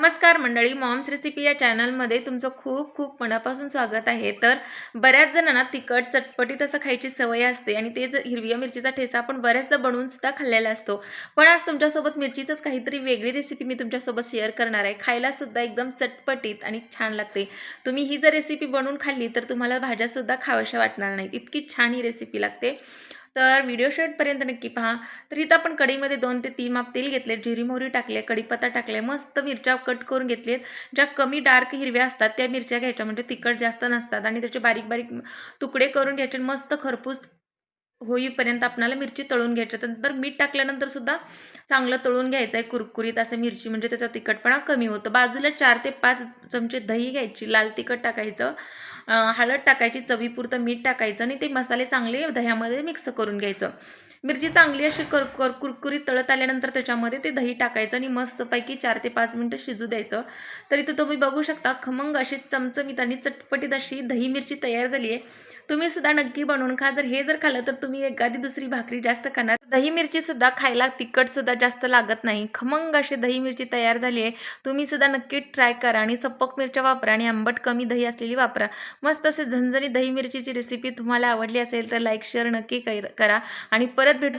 नमस्कार मंडळी moms recipe या चॅनलमध्ये तुमचं खूप खूप मनापासून स्वागत आहे. तर बऱ्याच जणांना तिखट चटपटीत असं खायची सवय असते आणि ते जर हिरव्या मिरचीचा ठेचा आपण बऱ्याचदा बनवून सुद्धा खाल्लेला असतो. पण आज तुमच्यासोबत मिरचीचंच काहीतरी वेगळी रेसिपी मी तुमच्यासोबत शेअर करणार आहे. खायला सुद्धा एकदम चटपटीत आणि छान लागते. तुम्ही ही जर रेसिपी बनवून खाल्ली तर तुम्हाला भाज्यासुद्धा खाव्याशा वाटणार नाहीत. इतकी छान ही रेसिपी लागते. तर व्हिडिओ शेवटपर्यंत नक्की पहा. तर इथं आपण कढईमध्ये दोन ते तीन माप तेल घेतले जिरी मोहरी टाकले कढीपत्ता टाकले मस्त मिरच्या कट करून घेतलेत ज्या कमी डार्क हिरव्या असतात त्या मिरच्या घ्यायच्या म्हणजे तिखट जास्त नसतात आणि त्याचे बारीक बारीक तुकडे करून घ्यायचे आणि मस्त खरपूस होईपर्यंत आपल्याला मिरची तळून घ्यायची नंतर मीठ टाकल्यानंतर सुद्धा चांगलं तळून घ्यायचं आहे. कुरकुरीत असं मिरची म्हणजे त्याचा तिखटपणा कमी होतो. बाजूला चार ते पाच चमचे दही घ्यायची लाल तिखट टाकायचं हळद टाकायची चवीपुरतं मीठ टाकायचं आणि ते मसाले चांगले दह्यामध्ये मिक्स करून घ्यायचं. मिरची चांगली अशी कर कर कुरकुरीत तळत आल्यानंतर त्याच्यामध्ये ते दही टाकायचं आणि मस्तपैकी चार ते पाच मिनटं शिजू द्यायचं. तर इथं तुम्ही बघू शकता खमंग अशी चमचमीत आणि चटपटीत अशी दही मिरची तयार झाली आहे. तुम्ही सुद्धा नक्की बनवून खा. जर हे जर खाल्लं तर तुम्ही एखादी दुसरी भाकरी जास्त खाणार. दही मिरची सुद्धा खायला तिखट सुद्धा जास्त लागत नाही. खमंग अशी दही मिरची तयार झाली आहे. तुम्ही सुद्धा नक्की ट्राय करा आणि सप्पक मिरच्या वापरा आणि आंबट कमी दही असलेली वापरा. मस्त असे झणझणी दही मिरचीची रेसिपी तुम्हाला आवडली असेल तर लाईक शेअर नक्की करा. आणि परत भेटू